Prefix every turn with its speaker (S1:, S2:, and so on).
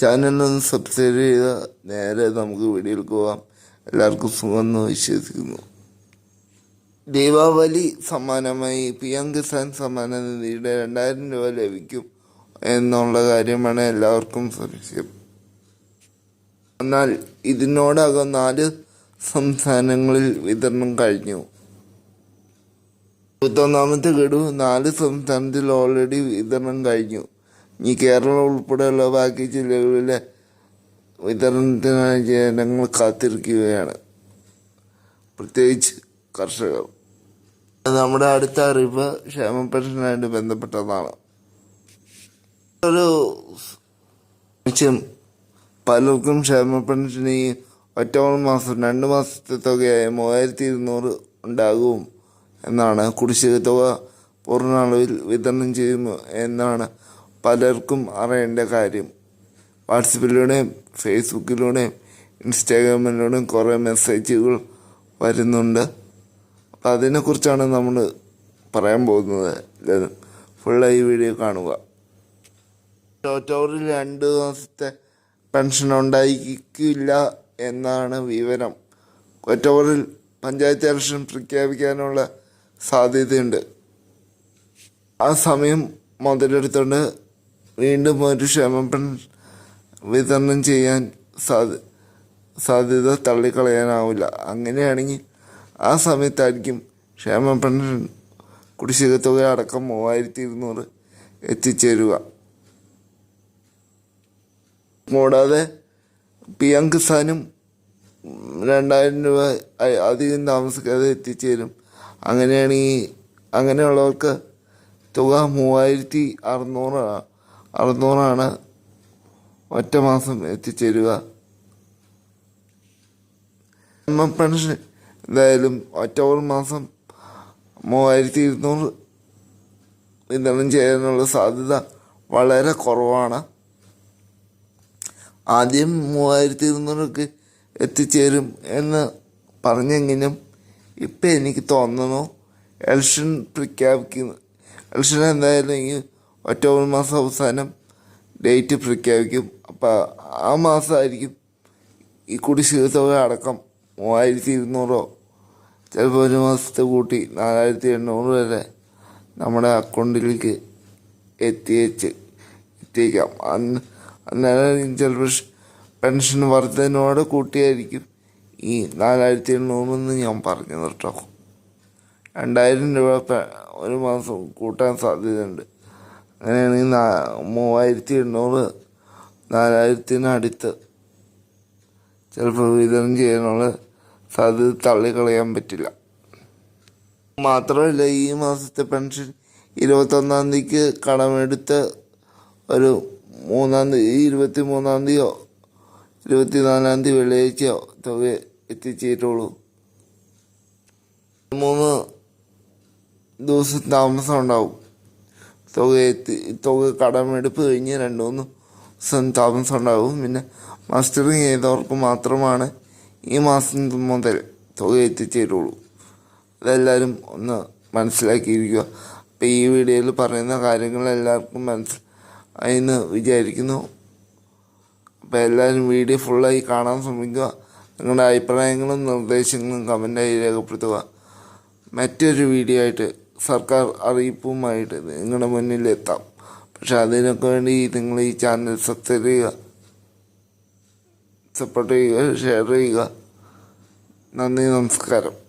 S1: ചാനലൊന്ന് സബ്സ്ക്രൈബ് ചെയ്ത് നേരെ നമുക്ക് വീഡിയോയിൽ പോവാം. എല്ലാവർക്കും സുഖമെന്ന് വിശ്വസിക്കുന്നു. ദീപാവലി സമ്മാനമായി പി എം കിസാൻ സമ്മാന നിധിയുടെ രണ്ടായിരം രൂപ ലഭിക്കും എന്നുള്ള കാര്യമാണ് എല്ലാവർക്കും സംശയം. എന്നാൽ ഇതിനോടകം നാല് സംസ്ഥാനങ്ങളിൽ വിതരണം കഴിഞ്ഞു. ഇരുപത്തൊന്നാമത്തെ ഗഡു നാല് സംസ്ഥാനത്തിൽ ഓൾറെഡി വിതരണം കഴിഞ്ഞു. ഇനി കേരളം ഉൾപ്പെടെയുള്ള ബാക്കി ജില്ലകളിലെ വിതരണത്തിനായി ജനങ്ങൾ കാത്തിരിക്കുകയാണ്. പ്രത്യേകിച്ച് കർഷകർ. നമ്മുടെ അടുത്ത അറിയിപ്പ് ക്ഷേമ പെൻഷനായിട്ട് ബന്ധപ്പെട്ടതാണ്. ഒരു പലർക്കും ക്ഷേമ പെൻഷൻ ഈ ഒറ്റ മാസം രണ്ട് മാസത്തെ തുകയായ മൂവായിരത്തി ഇരുന്നൂറ് ഉണ്ടാകും എന്നാണ് കുടിശ്ശിക തുക പൂർണ അളവിൽ വിതരണം ചെയ്യുന്നു എന്നാണ് പലർക്കും അറിയേണ്ട കാര്യം. വാട്സപ്പിലൂടെയും ഫേസ്ബുക്കിലൂടെയും ഇൻസ്റ്റാഗ്രാമിലൂടെയും കുറേ മെസ്സേജുകൾ വരുന്നുണ്ട്. അപ്പം അതിനെക്കുറിച്ചാണ് നമ്മൾ പറയാൻ പോകുന്നത്. ഫുള്ളായി വീഡിയോ കാണുക. ഒക്ടോബറിൽ രണ്ട് ദിവസത്തെ പെൻഷൻ ഉണ്ടായിരിക്കില്ല എന്നാണ് വിവരം. ഒക്ടോബറിൽ പഞ്ചായത്ത് ഇലക്ഷൻ പ്രഖ്യാപിക്കാനുള്ള സാധ്യതയുണ്ട്. ആ സമയം മുതലെടുത്തുകൊണ്ട് വീണ്ടും ഒരു ക്ഷേമ വിതരണം ചെയ്യാൻ സാധ്യ സാധ്യത തള്ളിക്കളയാനാവില്ല. അങ്ങനെയാണെങ്കിൽ ആ സമയത്തായിരിക്കും ക്ഷേമ പെൻഷൻ കുടിശ്ശിക തുക അടക്കം മൂവായിരത്തി ഇരുന്നൂറ് എത്തിച്ചേരുക. കൂടാതെ പി എം കിസാനും രണ്ടായിരം രൂപ അധികം താമസിക്കാതെ എത്തിച്ചേരും. അങ്ങനെയാണെങ്കിൽ അങ്ങനെയുള്ളവർക്ക് തുക മൂവായിരത്തി അറുന്നൂറ് അറുന്നൂറാണ് ഒറ്റ മാസം എത്തിച്ചേരുക. പെൻഷൻ എന്തായാലും ഒക്ടോബർ മാസം മൂവായിരത്തി ഇരുന്നൂറ് വിതരണം ചെയ്യാനുള്ള സാധ്യത വളരെ കുറവാണ്. ആദ്യം മൂവായിരത്തി ഇരുന്നൂറൊക്കെ എത്തിച്ചേരും എന്ന് പറഞ്ഞെങ്കിലും ഇപ്പം എനിക്ക് തോന്നുന്നു എലക്ഷൻ പ്രഖ്യാപിക്കുന്നു എലക്ഷൻ എന്തായാലും ഈ ഒക്ടോബർ മാസം അവസാനം ഡേറ്റ് പ്രഖ്യാപിക്കും. അപ്പം ആ മാസമായിരിക്കും ഈ കുടിശ്ശിക തുക അടക്കം മൂവായിരത്തി ഇരുന്നൂറോ ചിലപ്പോൾ ഒരു മാസത്തെ കൂട്ടി നാലായിരത്തി എണ്ണൂറ് വരെ നമ്മുടെ അക്കൗണ്ടിലേക്ക് എത്തിയേച്ച് എത്തിയേക്കാം. അന്ന് അന്നേരം ചിലപ്പോൾ പെൻഷൻ വർധനയോടെ കൂട്ടിയായിരിക്കും ഈ നാലായിരത്തി എണ്ണൂറെന്ന് ഞാൻ പറഞ്ഞു കേട്ടോ. രണ്ടായിരം രൂപ ഒരു മാസം കൂട്ടാൻ സാധ്യതയുണ്ട്. അങ്ങനെയാണെങ്കിൽ നാ- മൂവായിരത്തി എണ്ണൂറ് നാലായിരത്തിനടുത്ത് ചിലപ്പോൾ വിതരണം ചെയ്യാനുള്ള സാധ്യത തള്ളിക്കളയാൻ പറ്റില്ല. മാത്രമല്ല ഈ മാസത്തെ പെൻഷൻ ഇരുപത്തൊന്നാം തീയതിക്ക് കടമെടുത്ത് ഒരു മൂന്നാം തീയതി ഇരുപത്തി മൂന്നാം തീയതിയോ ഇരുപത്തിനാലാം തീയതി വെള്ളിയാഴ്ചയോ തുക എത്തിച്ചേരുള്ളൂ. മൂന്ന് ദിവസം താമസം ഉണ്ടാവും. തുക എത്തി തുക കടമെടുപ്പ് കഴിഞ്ഞ് രണ്ട് മൂന്ന് ദിവസം താമസം ഉണ്ടാവും പിന്നെ മാസ്റ്ററിങ് ചെയ്തവർക്ക് മാത്രമാണ് ഈ മാസം മുതൽ തുക എത്തിച്ചേരുള്ളൂ. അതെല്ലാവരും ഒന്ന് മനസ്സിലാക്കിയിരിക്കുക. അപ്പം ഈ വീഡിയോയിൽ പറയുന്ന കാര്യങ്ങൾ എല്ലാവർക്കും മനസ്സിൽ അതിന് വിചാരിക്കുന്നു. അപ്പോൾ എല്ലാവരും വീഡിയോ ഫുള്ളായി കാണാൻ ശ്രമിക്കുക. നിങ്ങളുടെ അഭിപ്രായങ്ങളും നിർദ്ദേശങ്ങളും കമന്റായി രേഖപ്പെടുത്തുക. മറ്റൊരു വീഡിയോ ആയിട്ട് സർക്കാർ അറിയിപ്പുമായിട്ട് നിങ്ങളുടെ മുന്നിലെത്താം. പക്ഷെ അതിനൊക്കെ വേണ്ടി നിങ്ങൾ ഈ ചാനൽ സബ്സ്ക്രൈബ് ചെയ്യുക. സപ്പോർട്ട് ചെയ്യുക ഷെയർ ചെയ്യുക. നന്ദി നമസ്കാരം.